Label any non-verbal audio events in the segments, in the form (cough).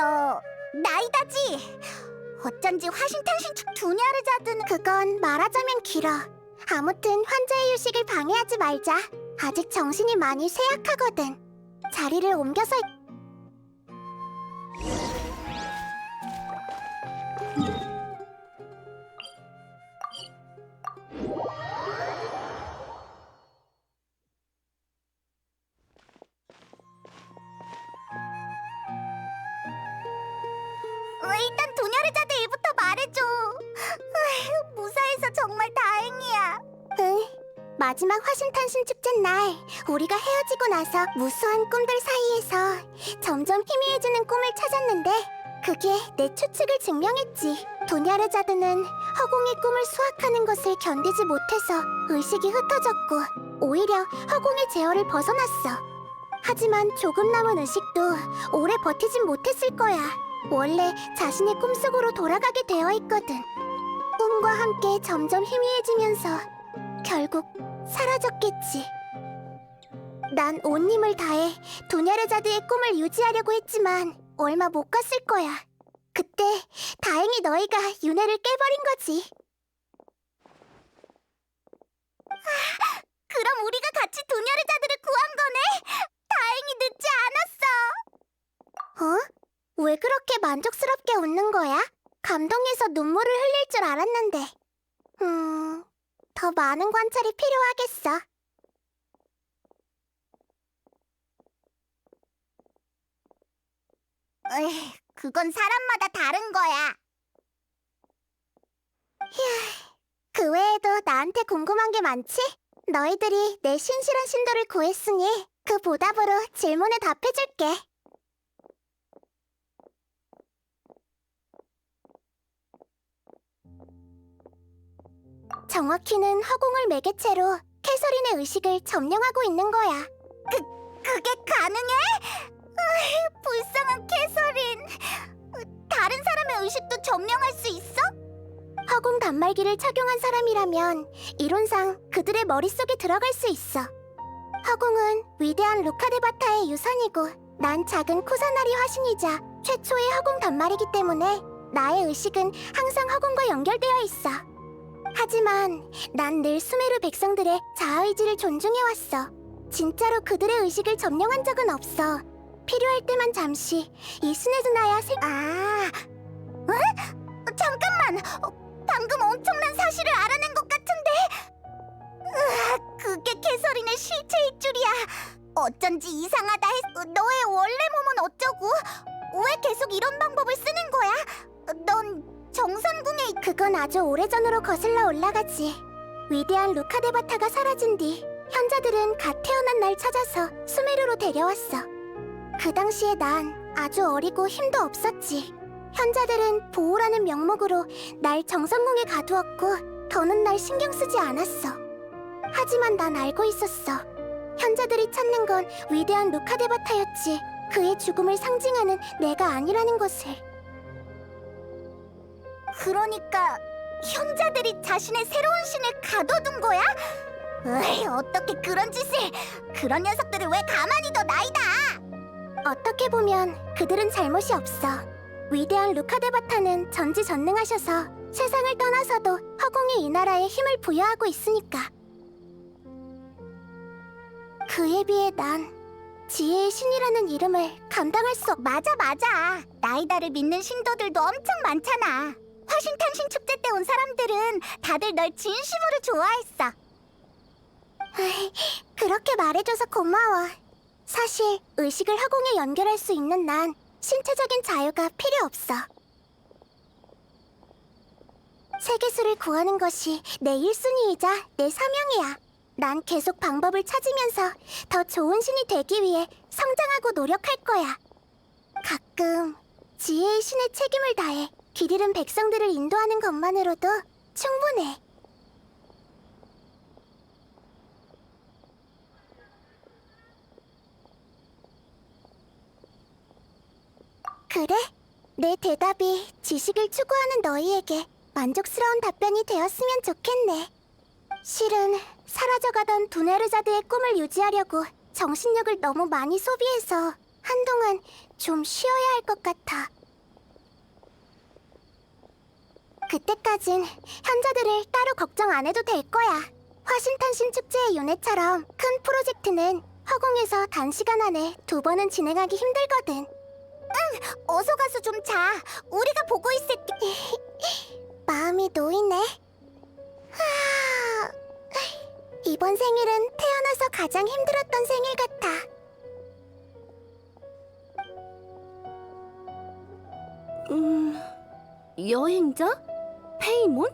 너 나이다지? 어쩐지 화신탄신축 두냐를 자든 그건 말하자면 길어. 아무튼 환자의 휴식을 방해하지 말자. 아직 정신이 많이 쇠약하거든. 자리를 옮겨서 정말 다행이야. 응. 마지막 화신탄신 축제 날 우리가 헤어지고 나서 무수한 꿈들 사이에서 점점 희미해지는 꿈을 찾았는데 그게 내 추측을 증명했지. 도냐르자드는 허공의 꿈을 수확하는 것을 견디지 못해서 의식이 흩어졌고 오히려 허공의 제어를 벗어났어. 하지만 조금 남은 의식도 오래 버티진 못했을 거야. 원래 자신의 꿈속으로 돌아가게 되어 있거든. 꿈과 함께 점점 희미해지면서 결국 사라졌겠지. 난 온 힘을 다해 도냐르자드의 꿈을 유지하려고 했지만 얼마 못 갔을 거야. 그때 다행히 너희가 윤회를 깨버린 거지. 아, 그럼 우리가 같이 도냐르자드를 구한 거네. 다행히 늦지 않았어. 어? 왜 그렇게 만족스럽게 웃는 거야? 감동해서 눈물을 흘릴 줄 알았는데. 음, 더 많은 관찰이 필요하겠어. 에이, 그건 사람마다 다른 거야. 휴, 그 외에도 나한테 궁금한 게 많지? 너희들이 내 신실한 신도를 구했으니 그 보답으로 질문에 답해줄게. 정확히는 허공을 매개체로 캐서린의 의식을 점령하고 있는 거야. 그 그게 가능해? 으이, 불쌍한 캐서린. 다른 사람의 의식도 점령할 수 있어? 허공 단말기를 착용한 사람이라면 이론상 그들의 머릿속에 들어갈 수 있어. 허공은 위대한 루카데바타의 유산이고 난 작은 코사나리 화신이자 최초의 허공 단말이기 때문에 나의 의식은 항상 허공과 연결되어 있어. 하지만 난 늘 수메르 백성들의 자아의지를 존중해왔어. 진짜로 그들의 의식을 점령한 적은 없어. 필요할 때만 잠시 이 스네즈나야 생... 아... 응? 잠깐만! 어, 방금 엄청난 사실을 알아낸 것 같은데? 으아, 그게 캐서린의 실체일 줄이야. 어쩐지 이상하다 했... 너의 원래 몸은 어쩌고? 왜 계속 이런 방법을 쓰는 거야? 넌 정선궁에 그건 아주 오래전으로 거슬러 올라가지. 위대한 루카데바타가 사라진 뒤 현자들은 갓 태어난 날 찾아서 수메르로 데려왔어. 그 당시에 난 아주 어리고 힘도 없었지. 현자들은 보호라는 명목으로 날 정선궁에 가두었고 더는 날 신경 쓰지 않았어. 하지만 난 알고 있었어. 현자들이 찾는 건 위대한 루카데바타였지. 그의 죽음을 상징하는 내가 아니라는 것을. 그러니까 현자들이 자신의 새로운 신을 가둬둔 거야? 으이, 어떻게 그런 짓을? 그런 녀석들을 왜 가만히 둬 나이다? 어떻게 보면 그들은 잘못이 없어. 위대한 루카데바타는 전지전능하셔서 세상을 떠나서도 허공의 이 나라에 힘을 부여하고 있으니까. 그에 비해 난 지혜의 신이라는 이름을 감당할 수 없... 맞아 맞아. 나이다를 믿는 신도들도 엄청 많잖아. 화신탄신 축제 때 온 사람들은 다들 널 진심으로 좋아했어. 그렇게 말해줘서 고마워. 사실 의식을 허공에 연결할 수 있는 난 신체적인 자유가 필요 없어. 세계수를 구하는 것이 내 1순위이자 내 사명이야. 난 계속 방법을 찾으면서 더 좋은 신이 되기 위해 성장하고 노력할 거야. 가끔 지혜의 신의 책임을 다해 길 잃은 백성들을 인도하는 것만으로도 충분해. 그래? 내 대답이 지식을 추구하는 너희에게 만족스러운 답변이 되었으면 좋겠네. 실은 사라져가던 두네르자드의 꿈을 유지하려고 정신력을 너무 많이 소비해서 한동안 좀 쉬어야 할 것 같아. 그때까진 현자들을 따로 걱정 안 해도 될 거야. 화신탄신 축제의 윤회처럼 큰 프로젝트는 허공에서 단시간 안에 두 번은 진행하기 힘들거든. 응, 어서 가서 좀 자. 우리가 보고 있을게. (laughs) 마음이 놓이네. 하... 이번 생일은 태어나서 가장 힘들었던 생일 같아. 음, 여행자? 페이몬?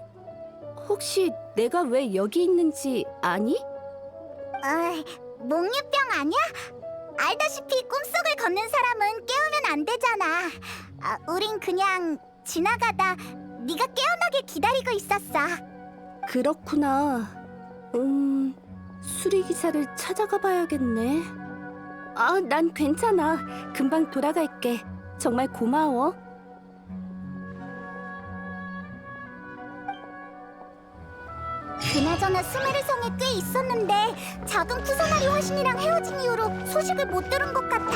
혹시 내가 왜 여기 있는지 아니? 어, 몽유병 아니야? 알다시피 꿈속을 걷는 사람은 깨우면 안 되잖아. 아, 우린 그냥 지나가다 네가 깨어나길 기다리고 있었어. 그렇구나. 음, 수리기사를 찾아가 봐야겠네. 아, 난 괜찮아. 금방 돌아갈게. 정말 고마워. 그나저나 스메르성에 꽤 있었는데 작은 푸사나리 화신이랑 헤어진 이후로 소식을 못 들은 것 같아.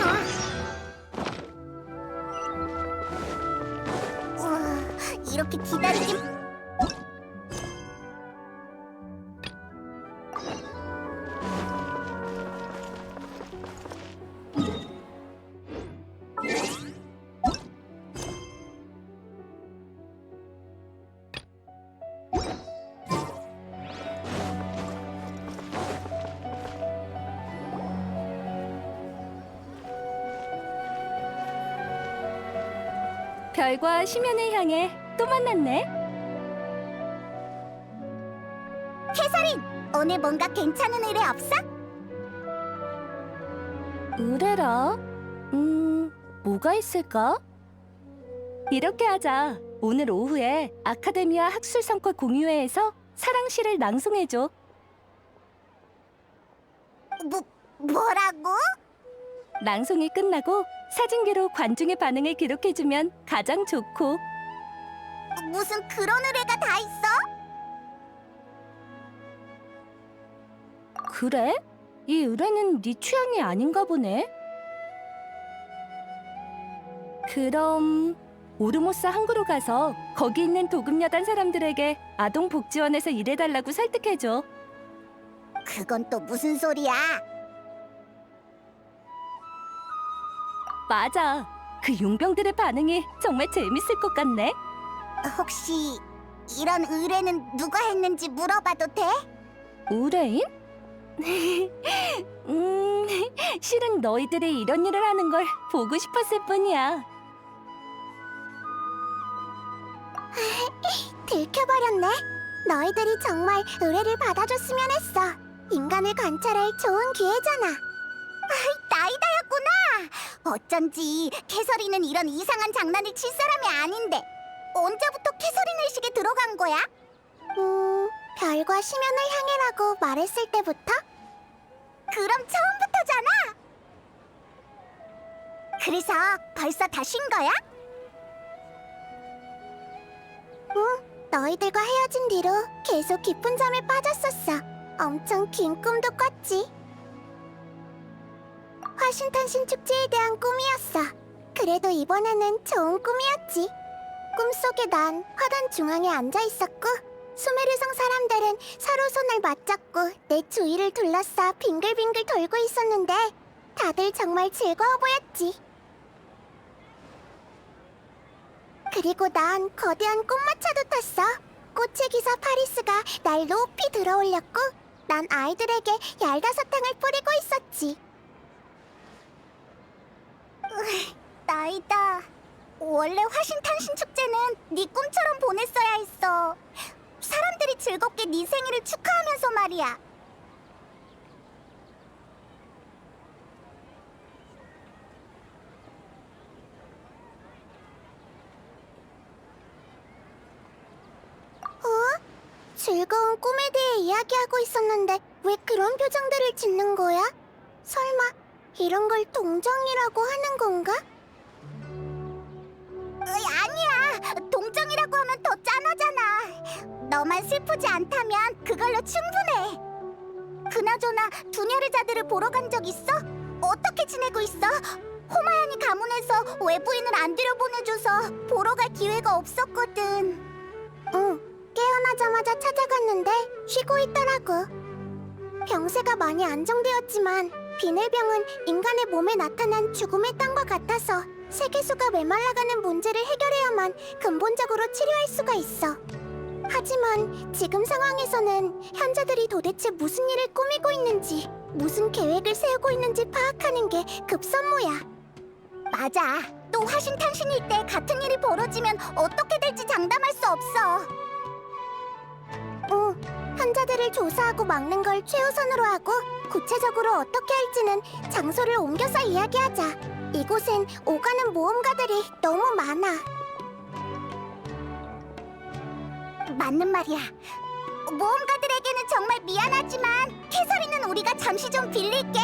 이렇게 기다리기 별과 심연을 향해 또 만났네. 캐서린 오늘 뭔가 괜찮은 의뢰 없어? 의뢰라? 음, 뭐가 있을까? 이렇게 하자. 오늘 오후에 아카데미아 학술성과 공유회에서 사랑시를 낭송해줘. 뭐 뭐라고? 낭송이 끝나고 사진기로 관중의 반응을 기록해주면 가장 좋고 무슨 그런 의뢰가 다 있어? 그래? 이 의뢰는 네 취향이 아닌가 보네. 그럼 오르모스 항구로 가서 거기 있는 도금여단 사람들에게 아동 복지원에서 일해달라고 설득해줘. 그건 또 무슨 소리야? 맞아. 그 용병들의 반응이 정말 재밌을 것 같네. 혹시 이런 의뢰는 누가 했는지 물어봐도 돼? 의뢰인? (laughs) 음, 실은 너희들이 이런 일을 하는 걸 보고 싶었을 뿐이야. (laughs) 들켜버렸네. 너희들이 정말 의뢰를 받아줬으면 했어. 인간을 관찰할 좋은 기회잖아. 아, 다였구나. 어쩐지 캐서린은 이런 이상한 장난을 칠 사람이 아닌데 언제부터 캐서린 의식에 들어간 거야? 음, 별과 심연을 향해라고 말했을 때부터? 그럼 처음부터잖아. 그래서 벌써 다 쉰 거야? 응, 너희들과 헤어진 뒤로 계속 깊은 잠에 빠졌었어. 엄청 긴 꿈도 꿨지. 화신탄신 축제에 대한 꿈이었어. 그래도 이번에는 좋은 꿈이었지. 꿈속에 난 화단 중앙에 앉아 있었고, 수메르성 사람들은 서로 손을 맞잡고 내 주위를 둘러싸 빙글빙글 돌고 있었는데, 다들 정말 즐거워 보였지. 그리고 난 거대한 꽃마차도 탔어. 꽃의 기사 파리스가 날 높이 들어올렸고 난 아이들에게 얄다 사탕을 뿌리고 있었지. 나이다. 원래 화신탄신 축제는 네 꿈처럼 보냈어야 했어. 사람들이 즐겁게 네 생일을 축하하면서 말이야. 어? 즐거운 꿈에 대해 이야기하고 있었는데 왜 그런 표정들을 짓는 거야? 설마 이런 걸 동정이라고 하는 건가? 짠하잖아. 너만 슬프지 않다면 그걸로 충분해. 그나저나 두녀르자들을 보러 간 적 있어? 어떻게 지내고 있어? 호마야니 가문에서 외부인을 안 들여보내줘서 보러 갈 기회가 없었거든. 응, 깨어나자마자 찾아갔는데 쉬고 있더라고. 병세가 많이 안정되었지만 비늘병은 인간의 몸에 나타난 죽음의 땅과 같아서 세계수가 메말라가는 문제를 해결해야만 근본적으로 치료할 수가 있어. 하지만 지금 상황에서는 현자들이 도대체 무슨 일을 꾸미고 있는지, 무슨 계획을 세우고 있는지 파악하는 게 급선무야. 맞아. 또 화신탄신일 때 같은 일이 벌어지면 어떻게 될지 장담할 수 없어. 응, 현자들을 조사하고 막는 걸 최우선으로 하고 구체적으로 어떻게 할지는 장소를 옮겨서 이야기하자. 이곳엔 오가는 모험가들이 너무 많아. 맞는 말이야. 모험가들에게는 정말 미안하지만 캐서린은 우리가 잠시 좀 빌릴게.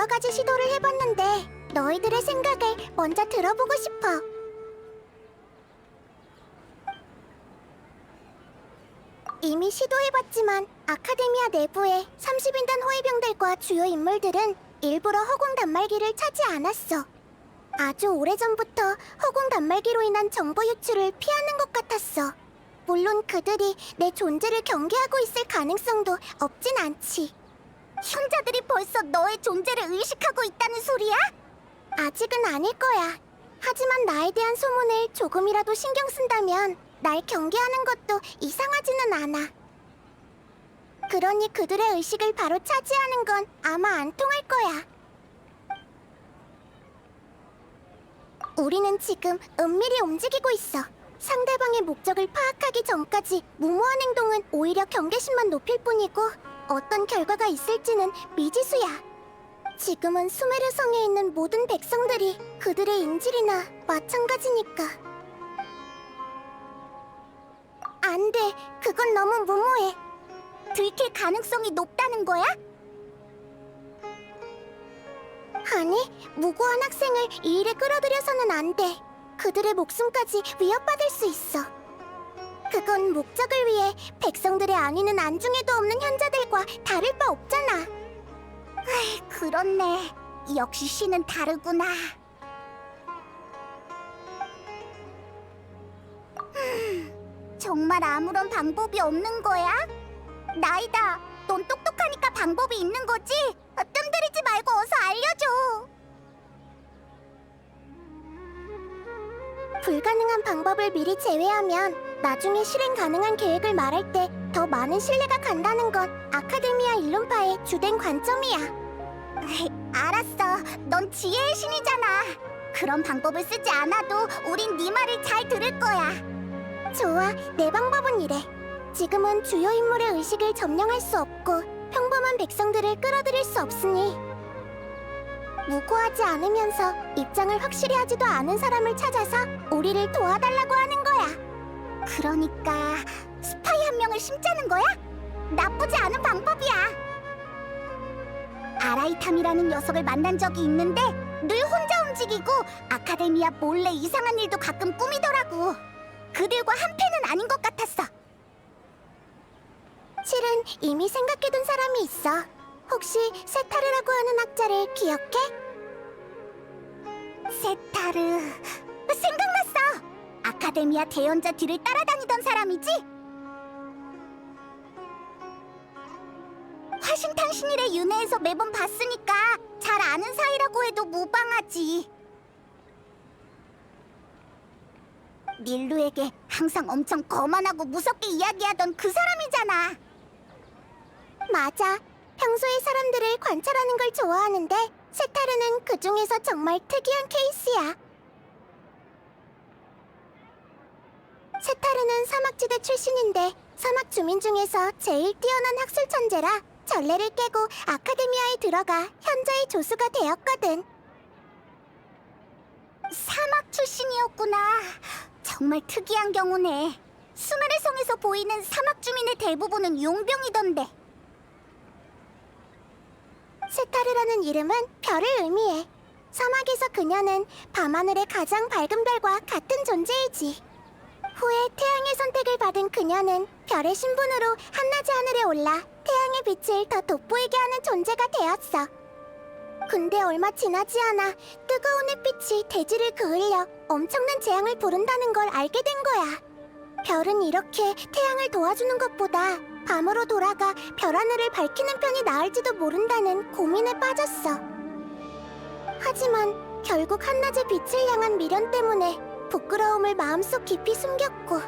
여러 가지 시도를 해봤는데 너희들의 생각을 먼저 들어보고 싶어. 이미 시도해봤지만 아카데미아 내부의 30인단 호위병들과 주요 인물들은 일부러 허공 단말기를 차지 않았어. 아주 오래전부터 허공 단말기로 인한 정보 유출을 피하는 것 같았어. 물론 그들이 내 존재를 경계하고 있을 가능성도 없진 않지. 현자들이 벌써 너의 존재를 의식하고 있다는 소리야? 아직은 아닐 거야. 하지만 나에 대한 소문을 조금이라도 신경 쓴다면 날 경계하는 것도 이상하지는 않아. 그러니 그들의 의식을 바로 차지하는 건 아마 안 통할 거야. 우리는 지금 은밀히 움직이고 있어. 상대방의 목적을 파악하기 전까지 무모한 행동은 오히려 경계심만 높일 뿐이고 어떤 결과가 있을지는 미지수야. 지금은 수메르 성에 있는 모든 백성들이 그들의 인질이나 마찬가지니까. 안 돼. 그건 너무 무모해. 들킬 가능성이 높다는 거야? 아니, 무고한 학생을 이 일에 끌어들여서는 안 돼. 그들의 목숨까지 위협받을 수 있어. 그건 목적을 위해 백성들의 안위는 안중에도 없는 현자들과 다를 바 없잖아. 아, 그렇네. 역시 신은 다르구나. 음, 정말 아무런 방법이 없는 거야? 나이다. 넌 똑똑하니까 방법이 있는 거지? 아, 뜸들이지 말고 어서 알려줘. 불가능한 방법을 미리 제외하면 나중에 실행 가능한 계획을 말할 때 더 많은 신뢰가 간다는 건 아카데미아 일론파의 주된 관점이야. (laughs) 알았어. 넌 지혜의 신이잖아. 그런 방법을 쓰지 않아도 우린 네 말을 잘 들을 거야. 좋아. 내 방법은 이래. 지금은 주요 인물의 의식을 점령할 수 없고 평범한 백성들을 끌어들일 수 없으니 무고하지 않으면서 입장을 확실히 하지도 않은 사람을 찾아서 우리를 도와달라고 하는 거야. 그러니까 스파이 한 명을 심자는 거야? 나쁘지 않은 방법이야. 아라이탐이라는 녀석을 만난 적이 있는데 늘 혼자 움직이고 아카데미아 몰래 이상한 일도 가끔 꾸미더라고. 그들과 한패는 아닌 것 같았어. 실은 이미 생각해둔 사람이 있어. 혹시 세타르라고 하는 학자를 기억해? 세타르 생각났어. 아카데미아 대연자 뒤를 따라다니던 사람이지? 화신탕 신일의 윤회에서 매번 봤으니까 잘 아는 사이라고 해도 무방하지. 닐루에게 항상 엄청 거만하고 무섭게 이야기하던 그 사람이잖아. 맞아. 평소에 사람들을 관찰하는 걸 좋아하는데 세타르는 그 중에서 정말 특이한 케이스야. 세타르는 사막지대 출신인데 사막 주민 중에서 제일 뛰어난 학술 천재라 전례를 깨고 아카데미아에 들어가 현저히 조수가 되었거든. 사막 출신이었구나. 정말 특이한 경우네. 수메르 성에서 보이는 사막 주민의 대부분은 용병이던데. 세타르라는 이름은 별을 의미해. 사막에서 그녀는 밤하늘의 가장 밝은 별과 같은 존재이지. 후에 태양의 선택을 받은 그녀는 별의 신분으로 한낮의 하늘에 올라 태양의 빛을 더 돋보이게 하는 존재가 되었어. 근데 얼마 지나지 않아 뜨거운 햇빛이 대지를 그을려 엄청난 재앙을 부른다는 걸 알게 된 거야. 별은 이렇게 태양을 도와주는 것보다 밤으로 돌아가 별 하늘을 밝히는 편이 나을지도 모른다는 고민에 빠졌어. 하지만 결국 한낮의 빛을 향한 미련 때문에 부끄러움을 마음속 깊이 숨겼고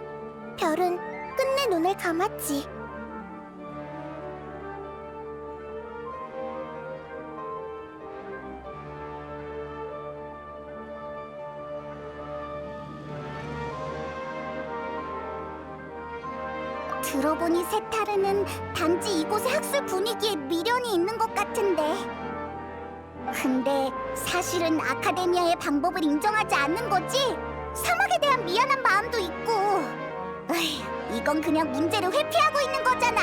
별은 끝내 눈을 감았지. 들어보니 세타르는 단지 이곳의 학술 분위기에 미련이 있는 것 같은데. 근데 사실은 아카데미아의 방법을 인정하지 않는 거지? 사막에 대한 미안한 마음도 있고. 으이, 이건 그냥 문제를 회피하고 있는 거잖아.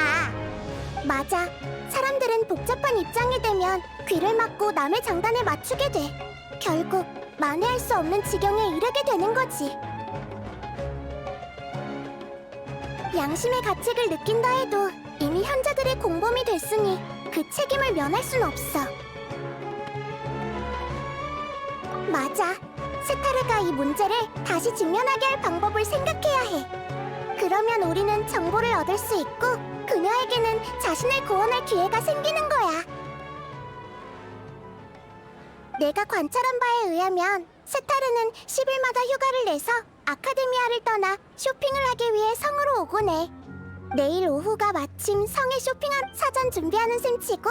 맞아. 사람들은 복잡한 입장이 되면 귀를 막고 남의 장단에 맞추게 돼. 결국 만회할 수 없는 지경에 이르게 되는 거지. 양심의 가책을 느낀다 해도 이미 현자들의 공범이 됐으니 그 책임을 면할 순 없어. 맞아. 스타르가 이 문제를 다시 직면하게 할 방법을 생각해야 해. 그러면 우리는 정보를 얻을 수 있고 그녀에게는 자신을 구원할 기회가 생기는 거야. 내가 관찰한 바에 의하면 스타르는 10일마다 휴가를 내서 아카데미아를 떠나 쇼핑을 하기 위해 성으로 오곤 해. 내일 오후가 마침 성에 쇼핑한 사전 준비하는 셈 치고